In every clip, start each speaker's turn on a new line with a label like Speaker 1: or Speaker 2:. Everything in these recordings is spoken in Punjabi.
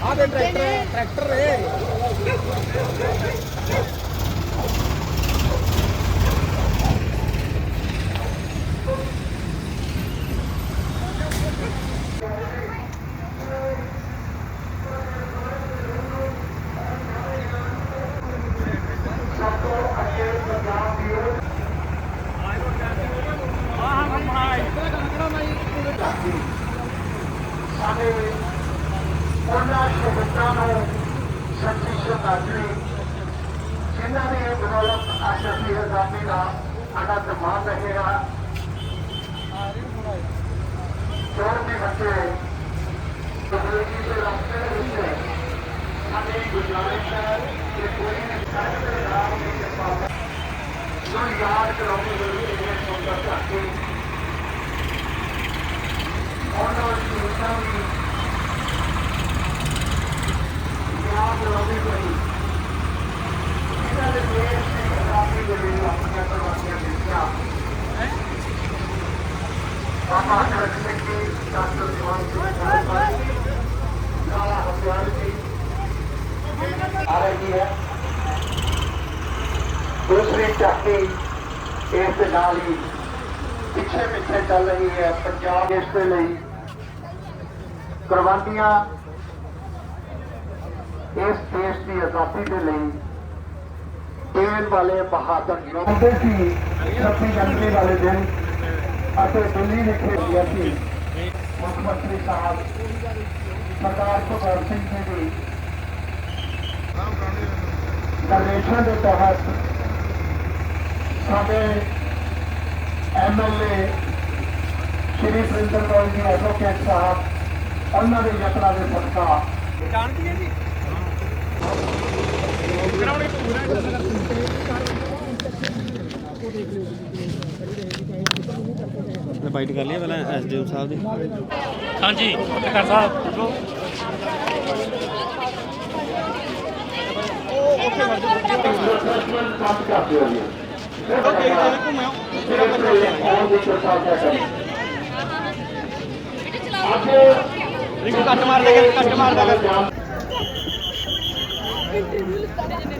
Speaker 1: ਟਰੈਕਟਰ ਟਰੈਕਟਰ ਰੇ
Speaker 2: ਸਾਡੇ ਉਹਨਾਂ ਸ਼ਹੀਦਾਂ ਨੂੰ ਸੱਚੀ ਸ਼ਰਧਾਂਜਲੀ ਜਿਨ੍ਹਾਂ ਦੀ ਬਦੌਲਤ ਅੱਜ ਅਸੀਂ ਆਜ਼ਾਦੀ ਦਾ ਆਨੰਦ ਮਾਣ ਰਹੇ ਹਾਂ ਚੋਰ ਦੇ ਬੱਚੇ ਤਕਨੀਕੀ ਦੇ ਰਸਤੇ ਦੇ ਵਿੱਚ ਸਾਡੀ ਗੁਜ਼ਾਰਿਸ਼ ਹੈ ਕਿ ਕੋਈ ਵੀ ਸਾਡੇ ਦੇ ਨਾਮ ਦੀ ਕਿਰਪਾ ਜੋ ਯਾਦ ਕਰਾਉਂਦੇ ਹੋਏ ਇਹ ਸੁੰਦਰ ਝਾਕੀ ਉਹਨਾਂ ਦੀ ਉਤਾਂ ਦੀ ਯਾਦ ਰੋਦੀ ਕੋਈ ਇਹਨਾਂ ਦੇ ਦੇਸ਼ ਦੇ ਆਜ਼ਾਦੀ ਦੇ ਲਈ ਆਪਣੀਆਂ ਕੁਰਬਾਨੀਆਂ ਦਿੱਤੀਆਂ ਬਾਬਾ ਖੜਕ ਸਿੰਘ ਜੀ ਡਾਕਟਰ ਜਵਾਨ ਸਿੰਘ ਸਾਹਿਬ ਲਾਲਾ ਹਰਿਆਣ ਜੀ ਆ ਰਹੀ ਹੈ ਦੂਸਰੀ ਝਾਕੀ ਇਸ ਦੇ ਨਾਲ ਹੀ ਪਿੱਛੇ ਪਿੱਛੇ ਚੱਲ ਰਹੀ ਹੈ ਪੰਜਾਬ ਇਸ ਦੇ ਲਈ ਕੁਰਬਾਨੀਆਂ ਇਸ ਦੇਸ਼ ਦੀ ਆਜ਼ਾਦੀ ਦੇ ਲਈ ਦੇਣ ਵਾਲੇ ਬਹਾਦਰ ਯੋਧੇ ਸੀ 26 ਜਨਵਰੀ ਵਾਲੇ ਦਿਨ ਅਤੇ ਦਿੱਲੀ ਵਿਖੇ ਹੋਇਆ ਸੀ ਮੁੱਖ ਮੰਤਰੀ ਸਾਹਿਬ ਸਰਦਾਰ ਭਗਵੰਤ ਸਿੰਘ ਜੀ ਦੀ ਨਿਰਦੇਸ਼ਾਂ ਦੇ ਤਹਿਤ ਸਾਡੇ ਐਮਐਲਏ ਸ਼੍ਰੀ ਪ੍ਰਿੰਦਰ ਕੌਰ ਜੀ ਐਡਵੋਕੇਟ ਸਾਹਿਬ ਉਹਨਾਂ ਦੇ ਯਤਨਾਂ ਦੇ ਸਦਕਾ
Speaker 1: ਜਾਣਦੀ ਹੈ ਜੀ?
Speaker 3: ਬਾਈਟ ਕਰ ਲਿਆ ਪਹਿਲਾਂ ਐਸਡੀਐਮ ਸਾਹਿਬ ਦੀ।
Speaker 4: ਹਾਂਜੀ ਪੱਤਰਕਾਰ ਸਾਹਿਬ
Speaker 2: ਕੰਮ ਕਰਦੇ ਹੋ ਜੀ
Speaker 3: ਰਿੰਕੂ ਕੱਟ ਮਾਰ ਦੇ ਕੱਟ ਮਾਰ ਦੇ।
Speaker 5: Yeah.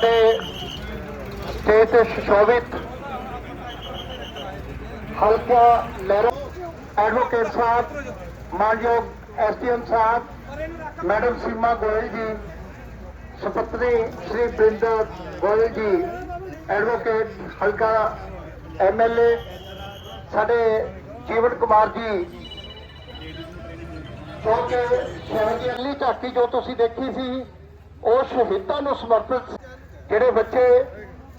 Speaker 2: ਸਾਡੇ ਸਟੇਜ ਤੇ ਸੁਸ਼ੋਭਿਤ ਹਲਕਾ ਲਹਿਰਾ ਐਡਵੋਕੇਟ ਸਾਹਿਬ, ਮਾਨਯੋਗ ਐਸਡੀਐਮ ਸਾਹਿਬ, ਮੈਡਮ ਸੀਮਾ ਗੋਇਲ ਜੀ ਸੁਪਤਨੀ ਸ਼੍ਰੀ ਬ੍ਰਿੰਦਰ ਗੋਇਲ ਜੀ ਐਡਵੋਕੇਟ ਹਲਕਾ ਐਮਐਲਏ ਸਾਡੇ ਜੀਵਨ ਕੁਮਾਰ ਜੀ, ਜੋ ਕਿ ਸ਼ਹਿਰੀ ਅਗਲੀ ਝਾਕੀ ਜੋ ਤੁਸੀਂ ਦੇਖੀ ਸੀ, ਉਹ ਸ਼ਹੀਦਾਂ ਨੂੰ ਸਮਰਪਿਤ ਜਿਹੜੇ ਬੱਚੇ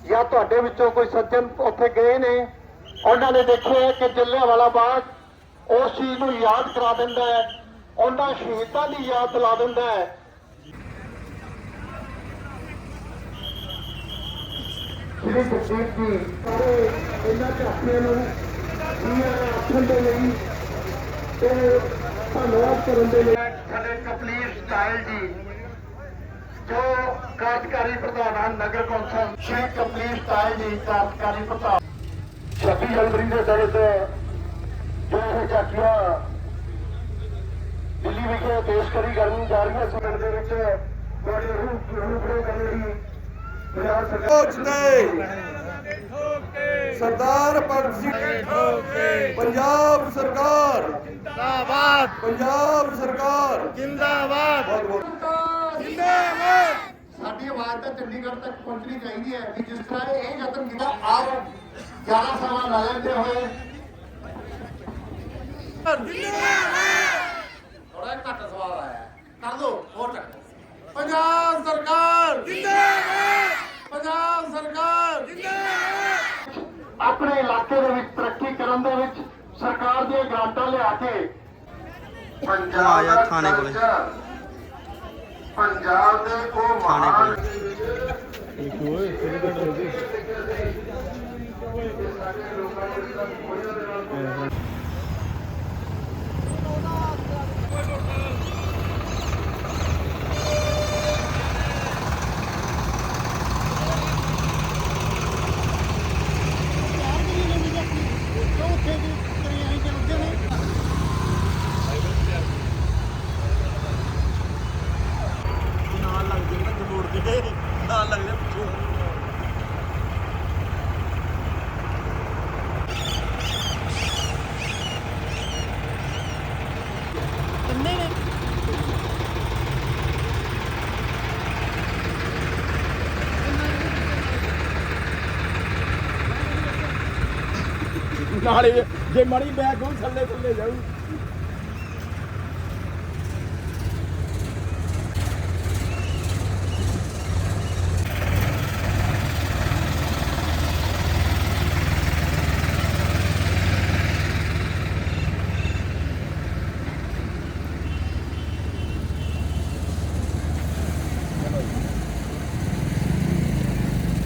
Speaker 2: ਜਾਂ ਤੁਹਾਡੇ ਵਿੱਚੋਂ ਕੋਈ ਸੱਜਣ ਉੱਥੇ ਗਏ ਨੇ ਉਹਨਾਂ ਨੇ ਦੇਖਿਆ ਕਿ ਜੱਲਿਆਂਵਾਲਾ ਬਾਗ ਉਸ ਚੀਜ਼ ਨੂੰ ਯਾਦ ਕਰਾ ਦਿੰਦਾ ਹੈ ਉਹਨਾਂ ਸ਼ਹੀਦਾਂ ਦੀ ਯਾਦ ਦਿਲਾ ਦਿੰਦਾ ਹੈ। ਸ਼੍ਰੀ ਗੁਰਦੀਪ ਜੀ ਸਾਰੇ ਇਹਨਾਂ ਝਾਕੀਆਂ ਨੂੰ ਇਹਨਾਂ ਦੇ ਆਖਣ ਦੇ ਲਈ ਤੇ ਧੰਨਵਾਦ ਕਰਨ ਦੇ ਲਈ। ਸਾਡੇ ਕਪਲੀਰ ਸਟਾਈਲ ਜੀ। ਜੋ ਕਾਰਜਕਾਰੀ ਪ੍ਰਧਾਨ ਹਨ ਨਗਰ ਕੌਂਸਲ ਸ਼੍ਰੀ ਕਪਲੀਰ ਸਟਾਈਲ ਜੀ ਕਾਰਜਕਾਰੀ ਪ੍ਰਧਾਨ। 26 ਜਨਵਰੀ ਦੇ ਦਿਨ ਤੇ ਜੋ ਇਹ ਝਾਕੀਆਂ ਦਿੱਲੀ ਵਿਖੇ ਪੇਸ਼ ਕਰੀ ਕਰਨ ਜਾ ਰਹੀਆਂ ਸੀ ਪਿੰਡ ਦੇ ਵਿੱਚ ਤੁਹਾਡੇ ਰੂਪ ਰੂਪ ਕਰਨ ਲਈ ਪੰਜਾਬ ਸਰਕਾਰ
Speaker 6: ਸਰਦਾਰ ਭਗਤ ਸਿੰਘ ਪੰਜਾਬ ਸਰਕਾਰ। ਜਿੰਦਾਬਾਦ। ਪੰਜਾਬ ਸਰਕਾਰ ਜਿੰਦਾਬਾਦ ਬਹੁਤ ਬਹੁਤ
Speaker 2: ਸਾਡੀ ਆਵਾਜ਼ ਤਾਂ ਚੰਡੀਗੜ੍ਹ ਤੱਕ ਪਹੁੰਚਣੀ ਚਾਹੀਦੀ ਹੈ ਕਿ ਜਿਸ ਤਰ੍ਹਾਂ ਇਹ ਯਤਨ ਕੀਤਾ ਆਪ ਜ਼ਿਆਦਾ ਸਮਾਂ ਲਾ ਲੈਂਦੇ ਹੋਏ।
Speaker 1: ਥੋੜਾ ਘੱਟ ਸਵਾਲ ਆਇਆ ਕਰ ਦੋ ਹੋਰ ਚੱਕ ਪੰਜਾਬ ਸਰਕਾਰ। ਜਿੰਦਾਬਾਦ ਪੰਜਾਬ ਸਰਕਾਰ।
Speaker 2: ਆਪਣੇ ਇਲਾਕੇ ਦੇ ਵਿੱਚ ਤਰੱਕੀ ਕਰਨ ਦੇ ਵਿੱਚ ਸਰਕਾਰ ਦੀਆਂ ਗ੍ਰਾਂਟਾਂ ਲਿਆ ਕੇ ਪੰਜਾਬ
Speaker 3: ਆ ਜਾ
Speaker 2: ਦਾ
Speaker 3: ਥਾਣੇ ਕੋਲੇ।
Speaker 2: ਪੰਜਾਬ ਦੇ ਉਹ ਮਹਾਨ
Speaker 3: ਨਾਲੇ ਜੇ ਮੜੀ ਬੈਗ ਉਹ ਥੱਲੇ ਥੱਲੇ ਜਾਊ।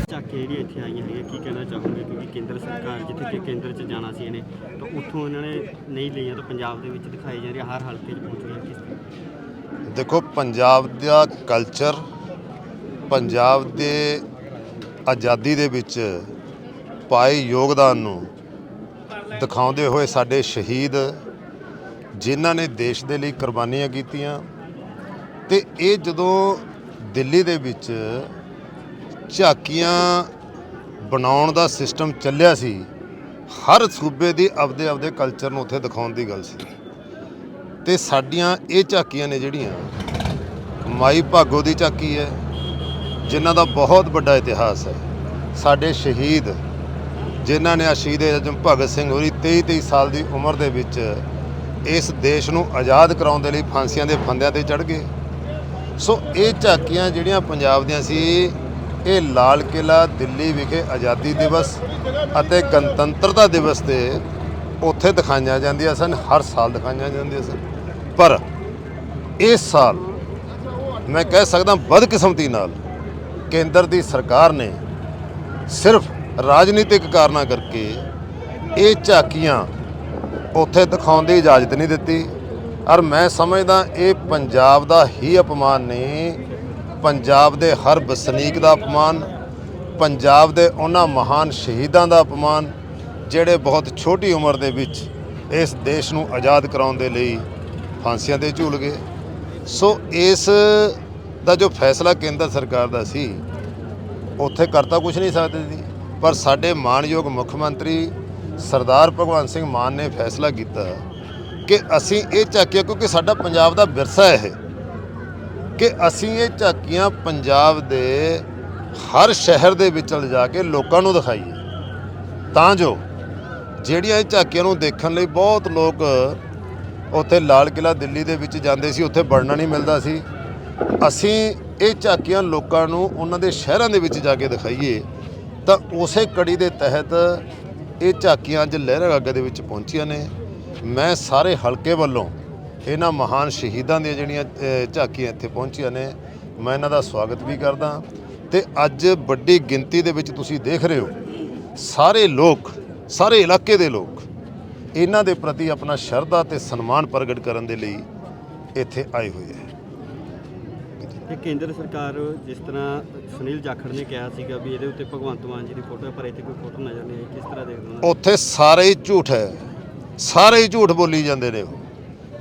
Speaker 7: ਚੱਕ ਕੇ ਜਿਹੜੀ ਇੱਥੇ ਆਈਆਂ ਹੈਗੀਆਂ ਕੀ ਕਹਿਣਾ ਚਾਹੋਗੇ ਕਿਉਂਕਿ ਕੇਂਦਰ ਸਰਕਾਰ ਜਿੱਥੇ ਕਿ ਕੇਂਦਰ 'ਚ ਜਾਣਾ ਸੀ ਇਹਨੇ, ਤਾਂ ਉੱਥੋਂ ਇਹਨਾਂ ਨੇ ਨਹੀਂ ਲਈਆਂ ਤਾਂ ਪੰਜਾਬ ਦੇ ਵਿੱਚ ਦਿਖਾਈ ਜਾ ਰਹੀ ਹਰ ਹਲਕੇ 'ਚ ਪਹੁੰਚ ਗਈਆਂ ਕਿਸ
Speaker 8: ਦੇਖੋ, ਪੰਜਾਬ ਦਾ ਕਲਚਰ ਪੰਜਾਬ ਦੇ ਆਜ਼ਾਦੀ ਦੇ ਵਿੱਚ ਪਾਏ ਯੋਗਦਾਨ ਨੂੰ ਦਿਖਾਉਂਦੇ ਹੋਏ ਸਾਡੇ ਸ਼ਹੀਦ, ਜਿਨ੍ਹਾਂ ਨੇ ਦੇਸ਼ ਦੇ ਲਈ ਕੁਰਬਾਨੀਆਂ ਕੀਤੀਆਂ ਤੇ ਇਹ ਜਦੋਂ ਦਿੱਲੀ ਦੇ ਵਿੱਚ ਝਾਕੀਆਂ ਬਣਾਉਣ ਦਾ ਸਿਸਟਮ ਚੱਲਿਆ ਸੀ, ਹਰ ਸੂਬੇ ਦੀ ਆਪਦੇ ਆਪਦੇ ਕਲਚਰ ਨੂੰ ਉੱਥੇ ਦਿਖਾਉਣ ਦੀ ਗੱਲ ਸੀ। ਤੇ ਸਾਡੀਆਂ ਇਹ ਝਾਕੀਆਂ ਨੇ ਜਿਹੜੀਆਂ, ਮਾਈ ਭਾਗੋ ਦੀ ਝਾਕੀ ਹੈ, ਜਿਨ੍ਹਾਂ ਦਾ ਬਹੁਤ ਵੱਡਾ ਇਤਿਹਾਸ ਹੈ। ਸਾਡੇ ਸ਼ਹੀਦ, ਜਿਨ੍ਹਾਂ ਨੇ ਆ ਸ਼ਹੀਦ ਅਜ਼ਮ ਭਗਤ ਸਿੰਘ ਹੋਰੀ 23 23 ਸਾਲ ਦੀ ਉਮਰ ਦੇ ਵਿੱਚ ਇਸ ਦੇਸ਼ ਨੂੰ ਆਜ਼ਾਦ ਕਰਾਉਣ ਦੇ ਲਈ ਫਾਂਸੀਆਂ ਦੇ ਫੰਦਿਆਂ ਤੇ ਚੜ੍ਹ ਗਏ। ਸੋ ਇਹ ਝਾਕੀਆਂ ਜਿਹੜੀਆਂ ਪੰਜਾਬ ਦੀਆਂ ਸੀ ਇਹ ਲਾਲ ਕਿਲਾ ਦਿੱਲੀ ਵਿਖੇ ਆਜ਼ਾਦੀ ਦਿਵਸ ਅਤੇ ਗਣਤੰਤਰਤਾ ਦਿਵਸ ਤੇ ਉੱਥੇ ਦਿਖਾਈਆਂ ਜਾਂਦੀਆਂ ਸਨ, ਹਰ ਸਾਲ ਦਿਖਾਈਆਂ ਜਾਂਦੀਆਂ ਸਨ। ਪਰ ਇਸ ਸਾਲ ਮੈਂ ਕਹਿ ਸਕਦਾ ਬਦਕਿਸਮਤੀ ਨਾਲ ਕੇਂਦਰ ਦੀ ਸਰਕਾਰ ਨੇ ਸਿਰਫ ਰਾਜਨੀਤਿਕ ਕਾਰਨਾਂ ਕਰਕੇ ਇਹ ਝਾਕੀਆਂ ਉੱਥੇ ਦਿਖਾਉਣ ਦੀ ਇਜਾਜ਼ਤ ਨਹੀਂ ਦਿੱਤੀ। ਔਰ ਮੈਂ ਸਮਝਦਾ ਇਹ ਪੰਜਾਬ ਦਾ ਹੀ ਅਪਮਾਨ ਨੇ ਪੰਜਾਬ ਦੇ ਹਰ ਵਸਨੀਕ ਦਾ ਅਪਮਾਨ, ਪੰਜਾਬ ਦੇ ਉਹਨਾਂ ਮਹਾਨ ਸ਼ਹੀਦਾਂ ਦਾ ਅਪਮਾਨ, ਜਿਹੜੇ ਬਹੁਤ ਛੋਟੀ ਉਮਰ ਦੇ ਵਿੱਚ ਇਸ ਦੇਸ਼ ਨੂੰ ਆਜ਼ਾਦ ਕਰਾਉਣ ਦੇ ਲਈ ਫਾਂਸੀਆਂ ਤੇ ਝੂਲ ਗਏ। ਸੋ ਇਸ ਦਾ ਜੋ ਫੈਸਲਾ ਕੇਂਦਰ ਸਰਕਾਰ ਦਾ ਸੀ, ਉੱਥੇ ਕਰਤਾ ਕੁਝ ਨਹੀਂ ਸਕਦੇ ਸੀ। ਪਰ ਸਾਡੇ ਮਾਨਯੋਗ ਮੁੱਖ ਮੰਤਰੀ ਸਰਦਾਰ ਭਗਵੰਤ ਸਿੰਘ ਮਾਨ ਨੇ ਫੈਸਲਾ ਕੀਤਾ ਕਿ ਅਸੀਂ ਇਹ ਝਾਕੀਆਂ ਕਿਉਂਕਿ ਸਾਡਾ ਪੰਜਾਬ ਦਾ ਵਿਰਸਾ ਹੈ। ਇਹ ਕਿ ਅਸੀਂ ਇਹ ਝਾਕੀਆਂ ਪੰਜਾਬ ਦੇ ਹਰ ਸ਼ਹਿਰ ਦੇ ਵਿੱਚ ਲਿਜਾ ਕੇ ਲੋਕਾਂ ਨੂੰ ਦਿਖਾਈਏ। ਤਾਂ ਜੋ ਜਿਹੜੀਆਂ ਇਹ ਝਾਕੀਆਂ ਨੂੰ ਦੇਖਣ ਲਈ ਬਹੁਤ ਲੋਕ ਉੱਥੇ ਲਾਲ ਕਿਲਾ ਦਿੱਲੀ ਦੇ ਵਿੱਚ ਜਾਂਦੇ ਸੀ, ਉੱਥੇ ਵੜਨਾ ਨਹੀਂ ਮਿਲਦਾ ਸੀ। ਅਸੀਂ ਇਹ ਝਾਕੀਆਂ ਲੋਕਾਂ ਨੂੰ ਉਹਨਾਂ ਦੇ ਸ਼ਹਿਰਾਂ ਦੇ ਵਿੱਚ ਜਾ ਕੇ ਦਿਖਾਈਏ, ਤਾਂ ਉਸੇ ਕੜੀ ਦੇ ਤਹਿਤ ਇਹ ਝਾਕੀਆਂ ਅੱਜ ਲਹਿਰਾ ਗਾਗਾ ਦੇ ਵਿੱਚ ਪਹੁੰਚੀਆਂ ਨੇ। ਮੈਂ ਸਾਰੇ ਹਲਕੇ ਵੱਲੋਂ ਇਹਨਾਂ ਮਹਾਨ ਸ਼ਹੀਦਾਂ ਦੀਆਂ ਜਿਹੜੀਆਂ ਝਾਕੀਆਂ ਇੱਥੇ ਪਹੁੰਚੀਆਂ ਨੇ ਮੈਂ ਇਹਨਾਂ ਦਾ ਸਵਾਗਤ ਵੀ ਕਰਦਾ। ਤੇ ਅੱਜ ਵੱਡੀ ਗਿਣਤੀ ਦੇ ਵਿੱਚ ਤੁਸੀਂ ਦੇਖ ਰਹੇ ਹੋ ਸਾਰੇ ਲੋਕ ਸਾਰੇ ਇਲਾਕੇ ਦੇ ਲੋਕ ਇਹਨਾਂ ਦੇ ਪ੍ਰਤੀ ਆਪਣਾ ਸ਼ਰਧਾ ਤੇ ਸਨਮਾਨ ਪ੍ਰਗਟ ਕਰਨ ਦੇ ਲਈ ਇੱਥੇ ਆਏ ਹੋਏ ਹੈ।
Speaker 7: ਤੇ ਕੇਂਦਰ ਸਰਕਾਰ ਜਿਸ ਤਰ੍ਹਾਂ ਸੁਨੀਲ ਜਾਖੜ ਨੇ ਕਿਹਾ ਸੀਗਾ ਵੀ ਇਹਦੇ ਉੱਤੇ ਭਗਵੰਤ ਮਾਨ ਜੀ ਦੀ ਫੋਟੋ ਹੈ ਪਰ ਇੱਥੇ ਕੋਈ ਫੋਟੋ ਨਜ਼ਰ ਨਹੀਂ ਆਈ। ਕਿਸ ਤਰ੍ਹਾਂ ਦੇਖਦੇ ਹੋ?
Speaker 8: ਉੱਥੇ ਸਾਰੇ ਹੀ ਝੂਠ ਹੈ। ਸਾਰੇ ਹੀ ਝੂਠ ਬੋਲੀ ਜਾਂਦੇ ਨੇ ਉਹ।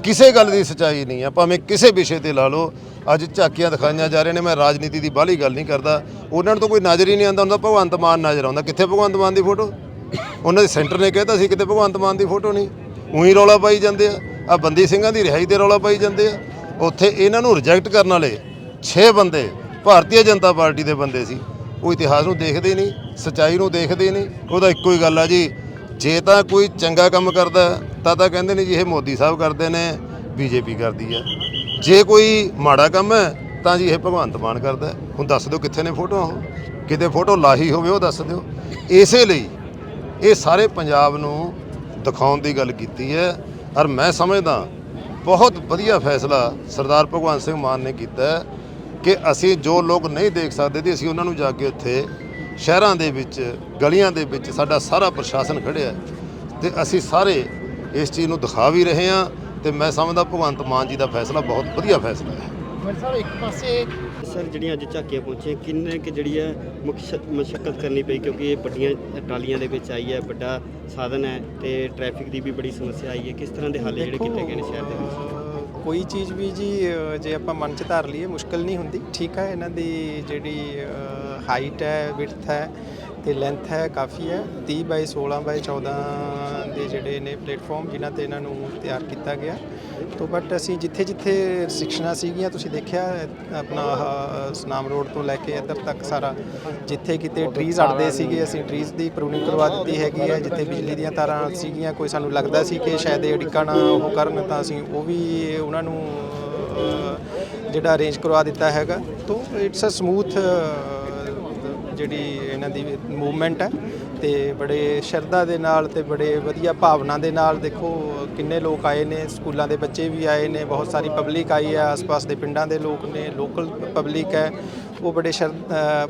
Speaker 8: ਕਿਸੇ ਗੱਲ ਦੀ ਸਚਾਈ ਨਹੀਂ ਆ। ਭਾਵੇਂ ਕਿਸੇ ਵਿਸ਼ੇ ਤੇ ਲਾ ਲਓ, ਅੱਜ ਝਾਕੀਆਂ ਦਿਖਾਈਆਂ ਜਾ ਰਹੀਆਂ ਨੇ, ਮੈਂ ਰਾਜਨੀਤੀ ਦੀ ਬਾਹਲੀ ਗੱਲ ਨਹੀਂ ਕਰਦਾ। ਉਹਨਾਂ ਨੂੰ ਤਾਂ ਕੋਈ ਨਜ਼ਰ ਹੀ ਨਹੀਂ ਆਉਂਦਾ ਉਹਨਾਂ ਦਾ ਭਗਵੰਤ ਮਾਨ ਨਜ਼ਰ ਆਉਂਦਾ। ਕਿੱਥੇ ਭਗਵੰਤ ਮਾਨ ਦੀ ਫੋਟੋ? ਉਹਨਾਂ ਦੇ ਸੈਂਟਰ ਨੇ ਕਹਿਤਾ ਸੀ, ਕਿਤੇ ਭਗਵੰਤ ਮਾਨ ਦੀ ਫੋਟੋ ਨਹੀਂ। ਉਹੀ ਰੌਲਾ ਪਾਈ ਜਾਂਦੇ ਆ। ਆ ਬੰਦੀ ਸਿੰਘਾਂ ਦੀ ਰਿਹਾਈ ਤੇ ਰੌਲਾ ਪਾਈ ਜਾਂਦੇ ਆ। ਉੱਥੇ ਇਹਨਾਂ ਨੂੰ ਰਿਜੈਕਟ ਕਰਨ ਵਾਲੇ 6 ਬੰਦੇ ਭਾਰਤੀ ਜਨਤਾ ਪਾਰਟੀ ਦੇ ਬੰਦੇ ਸੀ। ਉਹ ਇਤਿਹਾਸ ਨੂੰ ਦੇਖਦੇ ਨਹੀਂ, ਸਚਾਈ ਨੂੰ ਦੇਖਦੇ ਨਹੀਂ। ਉਹਦਾ ਇੱਕੋ ਹੀ ਗੱਲ ਆ ਜੀ ਜੇ ਤਾਂ ਕੋਈ ਚੰਗਾ ਕੰਮ ਕਰਦਾ, ਤਾਂ ਤਾਂ ਕਹਿੰਦੇ ਨੇ ਜੀ ਇਹ ਮੋਦੀ ਸਾਹਿਬ ਕਰਦੇ ਨੇ, ਬੀਜੇਪੀ ਕਰਦੀ ਹੈ। ਜੇ ਕੋਈ ਮਾੜਾ ਕੰਮ ਹੈ, ਤਾਂ ਜੀ ਇਹ ਭਗਵੰਤ ਮਾਨ ਕਰਦਾ ਹੁਣ ਦੱਸ ਦਿਓ ਕਿੱਥੇ ਨੇ ਫੋਟੋਆਂ ਉਹ? ਕਿਤੇ ਫੋਟੋ ਲਾਹੀ ਹੋਵੇ, ਉਹ ਦੱਸ ਦਿਓ। ਇਸੇ ਲਈ ਇਹ ਸਾਰੇ ਪੰਜਾਬ ਨੂੰ ਦਿਖਾਉਣ ਦੀ ਗੱਲ ਕੀਤੀ ਹੈ। ਔਰ ਮੈਂ ਸਮਝਦਾ, ਬਹੁਤ ਵਧੀਆ ਫੈਸਲਾ ਸਰਦਾਰ ਭਗਵੰਤ ਸਿੰਘ ਮਾਨ ਨੇ ਕੀਤਾ ਕਿ ਅਸੀਂ ਜੋ ਲੋਕ ਨਹੀਂ ਦੇਖ ਸਕਦੇ ਤੇ ਅਸੀਂ ਉਹਨਾਂ ਨੂੰ ਜਾ ਕੇ ਉੱਥੇ ਸ਼ਹਿਰਾਂ ਦੇ ਵਿੱਚ ਗਲੀਆਂ ਦੇ ਵਿੱਚ ਸਾਡਾ ਸਾਰਾ ਪ੍ਰਸ਼ਾਸਨ ਖੜਿਆ ਹੈ ਤੇ ਅਸੀਂ ਸਾਰੇ ਇਸ ਚੀਜ਼ ਨੂੰ ਦਿਖਾ ਵੀ ਰਹੇ ਹਾਂ ਤੇ ਮੈਂ ਸਮਝਦਾ ਭਗਵੰਤ ਮਾਨ ਜੀ ਦਾ ਫੈਸਲਾ ਬਹੁਤ ਵਧੀਆ ਫੈਸਲਾ ਹੈ।
Speaker 7: ਸਰ ਜਿਹੜੀਆਂ ਅੱਜ ਝਾਕੀਆਂ ਪਹੁੰਚੀਆਂ ਕਿੰਨੇ ਕਿ ਜਿਹੜੀ ਹੈ ਮੁਸ਼ਕਲ ਕਰਨੀ ਪਈ ਕਿਉਂਕਿ ਇਹ ਵੱਡੀਆਂ ਟਾਲੀਆਂ ਦੇ ਵਿੱਚ ਆਈ ਹੈ ਵੱਡਾ ਸਾਧਨ ਹੈ ਤੇ ਟ੍ਰੈਫਿਕ ਦੀ ਵੀ ਬੜੀ ਸਮੱਸਿਆ ਆਈ ਹੈ। ਕਿਸ ਤਰ੍ਹਾਂ ਦੇ ਹੱਲ ਜਿਹੜੇ ਕੀਤੇ ਗਏ ਨੇ ਸ਼ਹਿਰ ਦੇ ਵਿੱਚ?
Speaker 9: ਕੋਈ ਚੀਜ਼ ਵੀ ਜੀ ਜੇ ਆਪਾਂ ਮਨ ਚ ਧਾਰ ਲਈਏ ਮੁਸ਼ਕਲ ਨਹੀਂ ਹੁੰਦੀ। ਠੀਕ ਹੈ ਇਹਨਾਂ ਦੀ ਜਿਹੜੀ ਹਾਈਟ ਹੈ ਵਿਡਥ ਹੈ ਤੇ ਲੈਂਥ ਹੈ ਕਾਫੀ ਹੈ। 30 ਬਾਈ 16 ਬਾਈ 14 ਦੇ ਜਿਹੜੇ ਨੇ ਪਲੇਟਫਾਰਮ ਜਿਨ੍ਹਾਂ ਤੇ ਇਹਨਾਂ ਨੂੰ ਤਿਆਰ ਕੀਤਾ ਗਿਆ। ਤੋਂ ਬਟ ਅਸੀਂ ਜਿੱਥੇ ਜਿੱਥੇ ਰਿਸਟ੍ਰਿਕਸ਼ਨਾਂ ਸੀਗੀਆਂ, ਤੁਸੀਂ ਦੇਖਿਆ, ਆਪਣਾ ਆਹ ਸਨਾਮ ਰੋਡ ਤੋਂ ਲੈ ਕੇ ਇੱਧਰ ਤੱਕ ਸਾਰਾ, ਜਿੱਥੇ ਕਿਤੇ ਟਰੀਜ਼ ਅੜਦੇ ਸੀਗੇ, ਅਸੀਂ ਟਰੀਜ਼ ਦੀ ਪ੍ਰੂਨਿੰਗ ਕਰਵਾ ਦਿੱਤੀ ਹੈਗੀ ਹੈ। ਜਿੱਥੇ ਬਿਜਲੀ ਦੀਆਂ ਤਾਰਾਂ ਸੀਗੀਆਂ, ਕੋਈ ਸਾਨੂੰ ਲੱਗਦਾ ਸੀ ਕਿ ਸ਼ਾਇਦ ਇਹ ਅੜਿੱਕਾ ਨਾ ਉਹ ਕਰਨ, ਤਾਂ ਅਸੀਂ ਉਹ ਵੀ ਉਹਨਾਂ ਨੂੰ ਜਿਹੜਾ ਅਰੇਂਜ ਕਰਵਾ ਦਿੱਤਾ ਹੈਗਾ। ਤੋਂ ਇਟਸ ਅ ਸਮੂਥ ਜਿਹੜੀ ਇਹਨਾਂ ਦੀ ਮੂਵਮੈਂਟ ਹੈ ਤੇ ਬੜੇ ਸ਼ਰਧਾ ਦੇ ਨਾਲ ਤੇ ਬੜੇ ਵਧੀਆ ਭਾਵਨਾ ਦੇ ਨਾਲ ਦੇਖੋ ਕਿੰਨੇ ਲੋਕ ਆਏ ਨੇ, ਸਕੂਲਾਂ ਦੇ ਬੱਚੇ ਵੀ ਆਏ ਨੇ, ਬਹੁਤ ਸਾਰੀ ਪਬਲਿਕ ਆਈ ਹੈ, ਆਸ-ਪਾਸ ਦੇ ਪਿੰਡਾਂ ਦੇ ਲੋਕ ਨੇ ਲੋਕਲ ਪਬਲਿਕ ਹੈ। ਉਹ ਬੜੇ ਸ਼ਰ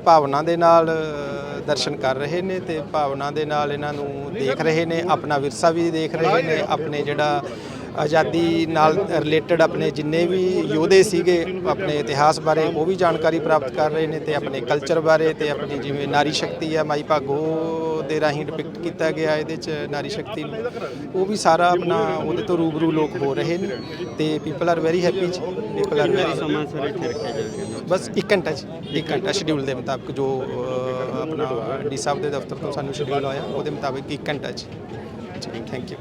Speaker 9: ਭਾਵਨਾ ਦੇ ਨਾਲ ਦਰਸ਼ਨ ਕਰ ਰਹੇ ਨੇ ਤੇ ਭਾਵਨਾ ਦੇ ਨਾਲ ਇਹਨਾਂ ਨੂੰ ਦੇਖ ਰਹੇ ਨੇ, ਆਪਣਾ ਵਿਰਸਾ ਵੀ ਦੇਖ ਰਹੇ ਨੇ, ਆਪਣੇ ਜਿਹੜਾ ਆਜ਼ਾਦੀ ਨਾਲ ਰਿਲੇਟਡ ਆਪਣੇ ਜਿੰਨੇ ਵੀ ਯੋਧੇ ਸੀਗੇ ਆਪਣੇ ਇਤਿਹਾਸ ਬਾਰੇ ਉਹ ਵੀ ਜਾਣਕਾਰੀ ਪ੍ਰਾਪਤ ਕਰ ਰਹੇ ਨੇ ਤੇ ਆਪਣੇ ਕਲਚਰ ਬਾਰੇ ਤੇ ਆਪਣੀ ਜਿਵੇਂ ਨਾਰੀ ਸ਼ਕਤੀ ਹੈ ਮਾਈ ਭਾਗੋ ਦੇ ਰਾਹੀਂ ਡਿਪਿਕਟ ਕੀਤਾ ਗਿਆ ਇਹਦੇ ਚ ਨਾਰੀ ਸ਼ਕਤੀ ਨੂੰ ਉਹ ਵੀ ਸਾਰਾ ਆਪਣਾ ਉਹਦੇ ਤੋਂ ਰੂਬਰੂ ਲੋਕ ਹੋ ਰਹੇ ਨੇ ਤੇ ਪੀਪਲ ਆਰ ਵੈਰੀ ਹੈਪੀ ਜੀ। ਪੀਪਲ ਆਰ ਵੈਰੀ
Speaker 7: ਸਮਾਂ ਸਰ ਇੱਥੇ ਰੱਖਿਆ ਜਾਵੇਗਾ
Speaker 9: ਬਸ 1 ਘੰਟਾ ਜੀ 1 ਘੰਟਾ ਸ਼ਡਿਊਲ ਦੇ ਮੁਤਾਬਕ ਜੋ ਆਪਣਾ ਡੀ ਸਾਹਿਬ ਦੇ ਦਫ਼ਤਰ ਤੋਂ ਸਾਨੂੰ ਸ਼ਡਿਊਲ ਆਇਆ ਉਹਦੇ ਮੁਤਾਬਕ 1 ਘੰਟਾ ਜੀ। ਥੈਂਕ ਯੂ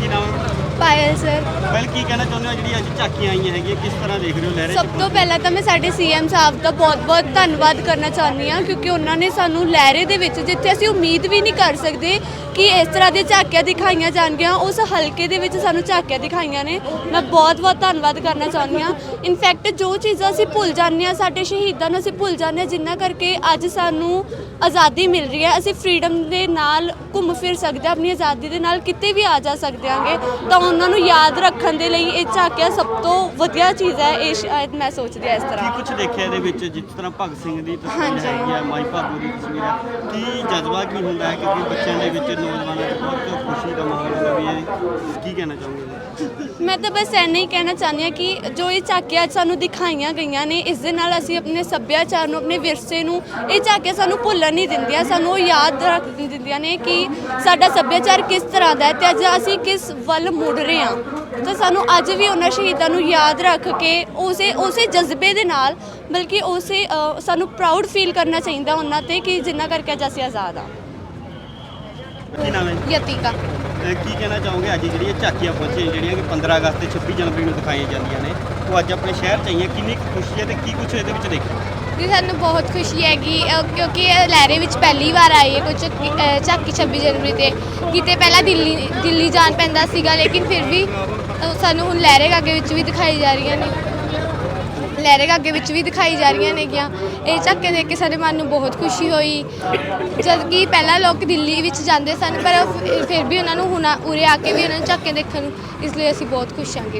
Speaker 7: ਕੀ ਨਾਮ ਹੈ
Speaker 5: ਪਾਇਲ ਸਰ।
Speaker 7: ਪਹਿਲ ਕੀ ਕਹਿਣਾ ਚਾਹੁੰਦੇ ਹੋ? ਜਿਹੜੀ ਅੱਜ ਝਾਕੀਆਂ ਆਈਆਂ ਹੈਗੀਆਂ ਕਿਸ ਤਰ੍ਹਾਂ ਦੇਖ ਰਹੇ ਹੋ? ਲਹਿਰੇ
Speaker 5: ਸਭ ਤੋਂ ਪਹਿਲਾਂ ਤਾਂ ਮੈਂ ਸਾਡੇ ਸੀਐਮ ਸਾਹਿਬ ਦਾ ਬਹੁਤ-ਬਹੁਤ ਧੰਨਵਾਦ ਕਰਨਾ ਚਾਹੁੰਦੀ ਹਾਂ ਕਿਉਂਕਿ ਉਹਨਾਂ ਨੇ ਸਾਨੂੰ ਲਹਿਰੇ ਦੇ ਵਿੱਚ ਜਿੱਥੇ ਅਸੀਂ ਉਮੀਦ ਵੀ ਨਹੀਂ ਕਰ ਸਕਦੇ ਕਿ ਇਸ ਤਰ੍ਹਾਂ ਦੇ ਝਾਕੀਆਂ ਦਿਖਾਈਆਂ ਜਾਣਗੀਆਂ ਉਸ ਹਲਕੇ ਦੇ ਵਿੱਚ ਸਾਨੂੰ ਝਾਕੀਆਂ ਦਿਖਾਈਆਂ ਨੇ। ਮੈਂ ਬਹੁਤ-ਬਹੁਤ ਧੰਨਵਾਦ ਕਰਨਾ ਚਾਹੁੰਦੀ ਹਾਂ। ਇਨਫੈਕਟ ਜੋ ਚੀਜ਼ਾਂ ਅਸੀਂ ਭੁੱਲ ਜਾਂਦੇ ਹਾਂ ਸਾਡੇ ਸ਼ਹੀਦਾਂ ਨੂੰ ਅਸੀਂ ਭੁੱਲ ਜਾਂਦੇ ਹਾਂ ਜਿੰਨਾ ਕਰਕੇ ਅੱਜ ਸਾਨੂੰ ਆਜ਼ਾਦੀ ਮਿਲ ਰਹੀ ਹੈ। ਅਸੀਂ ਫ੍ਰੀडम ਦੇ ਨਾਲ ਘੁੰਮ ਫਿਰ ਸਕਦੇ ਹਾਂ ਆਪਣੀ ਆਜ਼ਾਦੀ ਦੇ ਨਾਲ ਕਿਤੇ ਵੀ ਆ ਜਾ ਸਕਦੇ ਹਾਂਗੇ। ਤਾਂ ਉਹਨਾਂ ਨੂੰ ਯਾਦ ਰੱਖਣ ਦੇ ਲਈ ਇਹ ਝਾਕਿਆ ਸਭ ਤੋਂ ਵਧੀਆ ਚੀਜ਼ ਹੈ ਇਹ ਸ਼ਾਇਦ ਮੈਂ ਸੋਚਦੀ ਹਾਂ ਇਸ
Speaker 7: ਕੀ
Speaker 5: ਤਰ੍ਹਾਂ
Speaker 7: ਕੁਝ ਦੇਖਿਆ ਇਹਦੇ ਵਿੱਚ ਜਿਸ ਤਰ੍ਹਾਂ ਭਗਤ ਸਿੰਘ ਦੀ ਤਸਵੀਰ। ਹੈਗੀ ਹੈ ਮਾਈ ਭਾਗੋ ਦੀ ਤਸਵੀਰ ਹੈ ਕੀ ਜਜ਼ਬਾ ਕੀ ਹੁੰਦਾ ਹੈ ਕਿਉਂਕਿ ਬੱਚਿਆਂ ਦੇ ਵਿੱਚ ਨੌਜਵਾਨਾਂ ਦੇ ਬਹੁਤ ਖੁਸ਼ੀ ਦਾ ਮਾਹੌਲ ਹੁੰਦਾ ਵੀ ਇਹ ਕੀ ਕਹਿਣਾ ਚਾਹੋਗੇ?
Speaker 5: ਮੈਂ ਤਾਂ ਬਸ ਇੰਨਾ ਹੀ ਕਹਿਣਾ ਚਾਹੁੰਦੀ ਹਾਂ ਕਿ ਜੋ ਇਹ ਝਾਕੀਆਂ ਅੱਜ ਸਾਨੂੰ ਦਿਖਾਈਆਂ ਗਈਆਂ ਨੇ ਇਸ ਦੇ ਨਾਲ ਅਸੀਂ ਆਪਣੇ ਸੱਭਿਆਚਾਰ ਨੂੰ ਆਪਣੇ ਵਿਰਸੇ ਨੂੰ ਇਹ ਝਾਕੀਆਂ ਸਾਨੂੰ ਭੁੱਲਣ ਨਹੀਂ ਦਿੰਦੀਆਂ ਸਾਨੂੰ ਉਹ ਯਾਦ ਰੱਖ ਦਿੰਦੀਆਂ ਨੇ ਕਿ ਸਾਡਾ ਸੱਭਿਆਚਾਰ ਕਿਸ ਤਰ੍ਹਾਂ ਦਾ ਹੈ ਤੇ ਅੱਜ ਅਸੀਂ ਕਿਸ ਵੱਲ ਮੁੜ ਰਹੇ ਹਾਂ। ਤਾਂ ਸਾਨੂੰ ਅੱਜ ਵੀ ਉਹਨਾਂ ਸ਼ਹੀਦਾਂ ਨੂੰ ਯਾਦ ਰੱਖ ਕੇ ਉਸੇ ਉਸੇ ਜਜ਼ਬੇ ਦੇ ਨਾਲ ਬਲਕਿ ਉਸੇ ਅ, ਸਾਨੂੰ ਪ੍ਰਾਊਡ ਫੀਲ ਕਰਨਾ ਚਾਹੀਦਾ ਉਹਨਾਂ ਤੇ ਕਿ ਜਿੰਨਾ ਕਰਕੇ ਅੱਜ ਅਸੀਂ ਆਜ਼ਾਦ ਹਾਂ।
Speaker 7: ਕੀ ਨਾਮ ਹੈ ਜੀ?
Speaker 5: ਯਤੀਕਾ।
Speaker 7: ਅਹ ਕੀ ਕਹਿਣਾ ਚਾਹੋਗੇ? ਅੱਜ ਜਿਹੜੀਆਂ ਝਾਕੀਆਂ ਪਹੁੰਚੀਆਂ ਜਿਹੜੀਆਂ ਕਿ 15 ਅਗਸਤ ਤੇ 26 ਜਨਵਰੀ ਨੂੰ ਦਿਖਾਈਆਂ ਜਾਂਦੀਆਂ ਨੇ ਉਹ ਅੱਜ ਆਪਣੇ ਸ਼ਹਿਰ ਚ ਆਈਆਂ। ਕਿੰਨੀ ਕੁ ਖੁਸ਼ੀ ਹੈ ਤੇ ਕੀ ਕੁਝ ਇਹਦੇ ਵਿੱਚ ਦੇਖਿਆ?
Speaker 10: ਜੀ ਸਾਨੂੰ ਬਹੁਤ ਖੁਸ਼ੀ ਹੈਗੀ ਕਿਉਂਕਿ ਇਹ ਲਹਿਰੇ ਵਿੱਚ ਪਹਿਲੀ ਵਾਰ ਆਈ ਹੈ ਕੁਝ ਅ, ਝਾਕੀ 26 ਜਨਵਰੀ ਤੇ। ਕਿਤੇ ਪਹਿਲਾਂ ਦਿੱਲੀ ਦਿੱਲੀ ਜਾਣ ਪੈਂਦਾ ਸੀਗਾ ਲੇਕਿਨ ਫਿਰ ਵੀ ਸਾਨੂੰ ਹੁਣ ਲਹਿਰੇ ਗਾਗੇ ਵਿੱਚ ਵੀ ਦਿਖਾਈ ਜਾ ਰਹੀਆਂ ਨੇ। ਲਹਿਰੇ ਗਾਗੇ ਵਿੱਚ ਵੀ ਦਿਖਾਈ ਜਾ ਰਹੀਆਂ ਨੇਗੀਆਂ। ਇਹ ਝਾਕੇ ਦੇਖ ਕੇ ਸਾਡੇ ਮਨ ਨੂੰ ਬਹੁਤ ਖੁਸ਼ੀ ਹੋਈ। ਜਦ ਕਿ ਪਹਿਲਾਂ ਲੋਕ ਦਿੱਲੀ ਵਿੱਚ ਜਾਂਦੇ ਸਨ, ਪਰ ਫਿਰ- ਫਿਰ ਵੀ ਉਹਨਾਂ ਨੂੰ ਹੁਣ ਉਰੇ ਆ ਕੇ ਵੀ ਉਹਨਾਂ ਨੂੰ ਝਾਕੇ ਦੇਖਣ ਨੂੰ, ਇਸ ਲਈ ਅਸੀਂ ਬਹੁਤ ਖੁਸ਼ ਹਾਂਗੇ